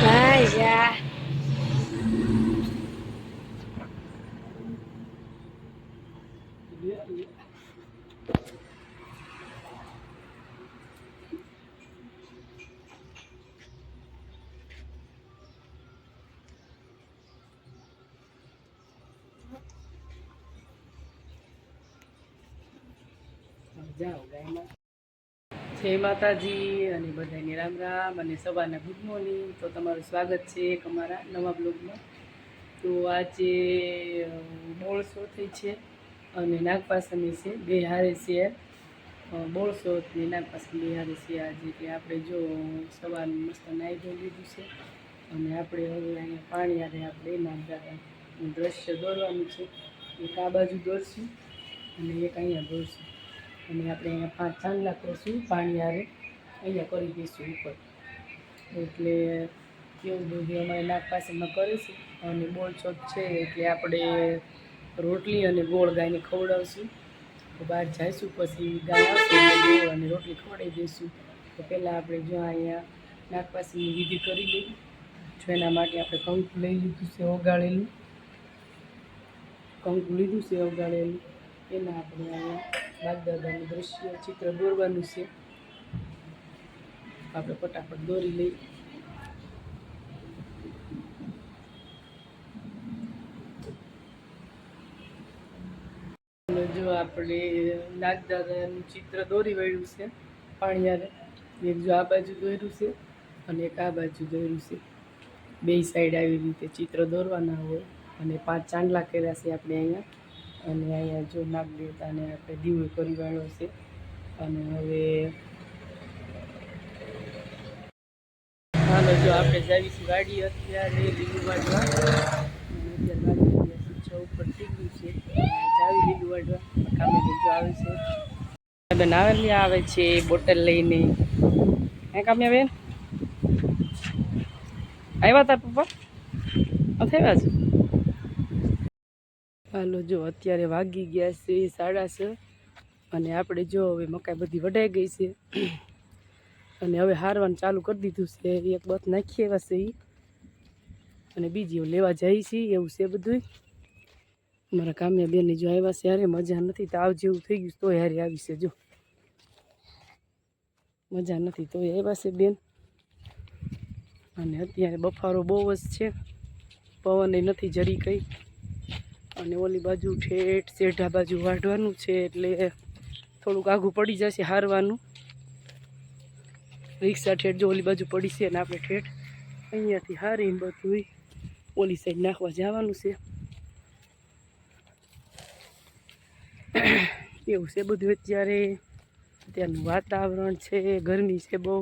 ભાઈ જા જાઓ ગાયમાં જય માતાજી અને બધાને રામ રામ અને સવારના ગુડ મોર્નિંગ. તો તમારું સ્વાગત છે એક અમારા નવા બ્લોગમાં. તો આજે બોળસો થઈ છે અને નાગપાસમી છે, બે હારે છે બોળસો ને નાગપાસમી બે હારે છે આજે એટલે આપણે જો સવારનું મસ્ત નાહી ધોઈ લીધું છે અને આપણે હવે અહીંયા પાણી હારે આપણે નાગદાદાનું દ્રશ્ય દોરવાનું છે. એક આ બાજુ દોરશું અને એક અહીંયા દોરશું. અને આપણે અહીંયા પાંચ ચાંદલા કરશું, પાણી હારે અહીંયા કરી દઈશું ઉપર. એટલે કેવું બધું અમારે નાક પાસેમાં કરે છે, અને બોળ ચોક છે, એટલે આપણે રોટલી અને ગોળ ગાયને ખવડાવશું. તો બહાર જઈશું, પછી ગાય ગોળ અને રોટલી ખવડાવી દઈશું. તો પહેલાં આપણે જો અહીંયા નાક પાસેની વિધિ કરી લઈએ, જો એના માટે આપણે કંકુ લઈ લીધું છે ઓગાળેલું. કંકુ લીધું છે ઓગાળેલું. એના આપણે અહીંયા બાગદાદાનું દ્રશ્ય, ચિત્ર દોરવાનું છે. આપણે ફટાફટ દોરી લઈ જો આપણે નાગદાદાનું ચિત્ર દોરી વળ્યું છે, પાણિયારે એક જો આ બાજુ દોર્યું છે, અને એક આ બાજુ દોર્યું છે. બે સાઈડ આવી રીતે ચિત્ર દોરવાના હોય અને પાંચ ચાંદલા કર્યા છે આપણે અહીંયા. અને અહીંયા જો નાગ દેવતાને આપણે દીવો કરી વાળ્યો છે. અને હવે હાલો, જો આપણે જાવીશું ગાડી અત્યારે લીલું વાડવા અત્યારે ગાડી છ ઉપર ગયું છે. જાવી લીલું વાડવા કામે જો આવે છે. બેન આવેલી આવે છે, બોટલ લઈને. હે કામ્યા બેન? આવ્યા તા પપ્પા? આવ્યા છે? હાલો, જો અત્યારે વાગી ગયા છે સાડા છ. અને આપણે જો હવે મકાઈ બધી વઢાઈ ગઈ છે. અને હવે હારવાનું ચાલુ કરી દીધું છે. એક બસ નાખી એવા છે અને બીજી લેવા જાય છે, એવું છે બધું મારા કામ્યા બેન જો આવ્યા છે હારે, મજા નથી તાવ જેવું થઈ ગયું તોય હારે આવી છે, જો. મજા નથી, તોય આવ્યા છે બેન. અને અત્યારે બફારો બહુ જ છે. પવન નથી જરી કઈ. અને ઓલી બાજુ ઠેઠ શેઢા બાજુ વાઢવાનું છે, એટલે થોડુંક આઘું પડી જશે હારવાનું. રિક્ષા ઠેઠ જો ઓલી બાજુ પડી છે અને આપણે ઠેઠ, અહીંયાથી હારીને બધું ઓલી સાઈડ નાખવા જવાનું છે. એવું છે બધું અત્યારે. ત્યાંનું વાતાવરણ છે, ગરમી છે બહુ.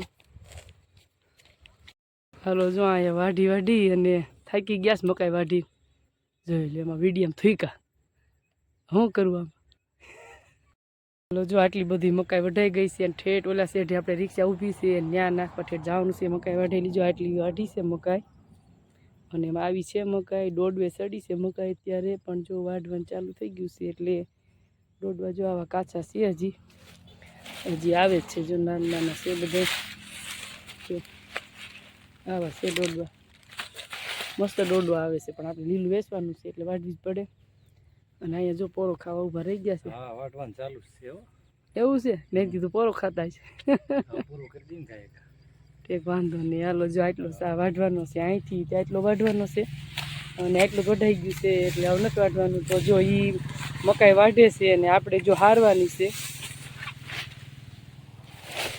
હાલો, જો અહીંયા વાઢી વાઢી અને થાકી છે મકાઈ વાઢી. જોઈ લે એમાં વીડિયમ થઈકા શું કરવું આમ? ચાલો જો આટલી બધી મકાઈ વઢાઈ ગઈ છે અને ઠેઠ ઓલા શેઠે આપણે રિક્ષા ઊભી છે ન્યા નાખવા ઠેઠ જવાનું છે મકાઈ વાઢેલી જો આટલી વાઢી છે મકાઈ અને એમાં આવી છે મકાઈ, દોડવે સડી છે મકાઈ અત્યારે, પણ જો વાઢવાનું ચાલુ થઈ ગયું છે એટલે દોડવા જો આવા કાચા છે હજી. હજી આવે જ છે જો નાના નાના છે બધા. આવા છે દોડવા. મસ્ત ડોડો આવે છે પણ આપણે લીલું વેચવાનું છે એટલે વાટવી જ પડે. અને અહીંયા જો પોરો ખાવા ઊભા રહી ગયા છે. હા વાટવાનું ચાલુ છે એવું છે? મેં કીધું પોરો ખાતા છે. હા, કરી દઈને કાંઈક ઠીક વાંધો નહીં હાલો જો આટલો સા વાઢવાનો છે અહીંથી ત્યાં આટલો વાઢવાનો છે. અને આટલું ગઢાઈ ગયું છે એટલે હવે નથી વાઢવાનું. તો જો એ મકાઈ વાઢે છે અને આપણે જો હારવાની છે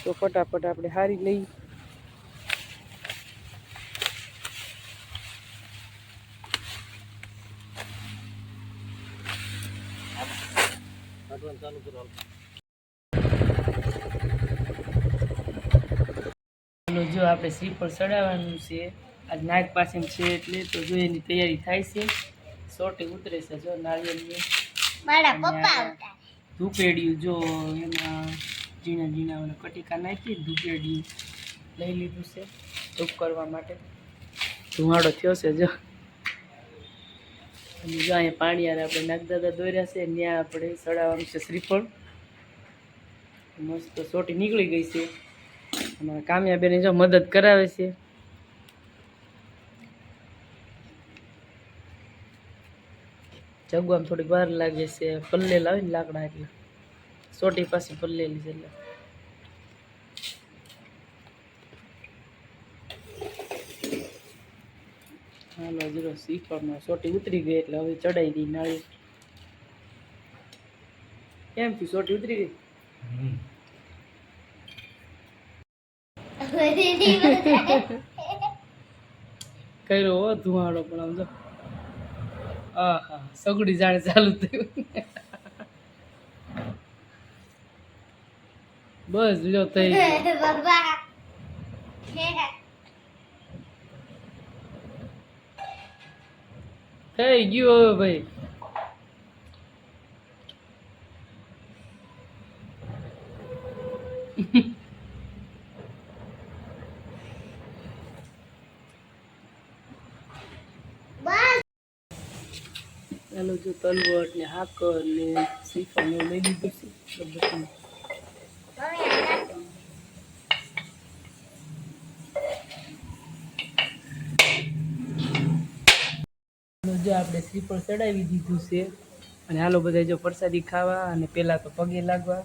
તો ફટાફટ આપણે હારી લઈ વાટવાનું ચાલુ કરો જો આપણે શ્રીફળ ચડાવવાનું છે. આજ નાગ પાસે છે એટલે તો જો એની તૈયારી થાય છે. સોટે ઉતરે છે જો નાળિયેરની. મારા પપ્પા ધૂપેડિયું જો એમાં ઝીણા ઝીણા કટિકા નાખી ધૂપેડિયું લઈ લીધું છે ધૂપ કરવા માટે. ધુમાડો થયો છે જો. અને જો અહીંયા આવે આપણે નાગદાદા દોર્યા છે, ત્યાં આપણે સડાવવાનું છે શ્રીફળ. મસ્ત સોટી નીકળી ગઈ છે. અમારા કામ્યાબેન જો મદદ કરાવે છે. જગવામાં થોડી વાર લાગે છે પલ્લે આવે ને લાકડા એટલે. સોટી પાસે પલ્લેલી છે એટલે. હાલો જીરો શીખવામાં સોટી ઉતરી ગઈ એટલે હવે ચડાઈ દી નાળી. કેમ થયું સોટી ઉતરી ગઈ? કર્યો હો ધુવાડો પણ આમ જો. હા હા સગડી જાણે ચાલુ થયું. બસ જો થઈ ગયું થઈ ગયું હવે ભાઈ ચાલો જો તલવટ ને હાકર ને શ્રીફળ લઈ લીધું છે. જો આપણે શ્રીફળ ચડાવી દીધું છે. અને હાલો બધા જો પ્રસાદી ખાવા અને પહેલાં તો પગે લાગવા.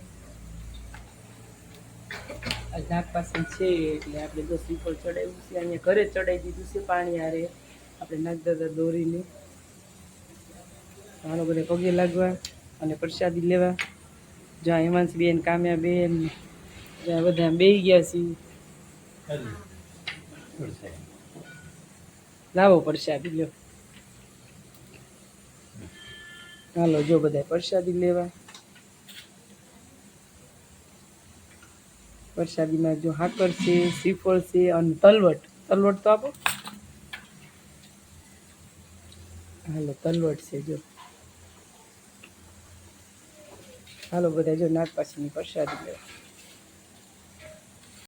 આ નાક પાસે છે એટલે આપણે જો શ્રીફળ ચડાવ્યું છે. અહીંયા ઘરે ચડાવી દીધું છે પાણી હારે. આપણે નાગ દાદા દોરીને. હાલો બધા પગે લાગવા અને પ્રસાદી લેવા. જ્યાં હેમાંશ બેન કામ્યા બેન જ્યાં બધા બેહી ગયા છીએ લાવો પ્રસાદી લ્યો. હાલો, જો બધા પ્રસાદી લેવા. પ્રસાદીમાં જો હાકર છે, શ્રીફળ છે અને તલવટ. તલવટ તો આપો. હાલો, તલવટ છે, જો. હાલો બધા જો નાગ પાસેની પ્રસાદી લેવા.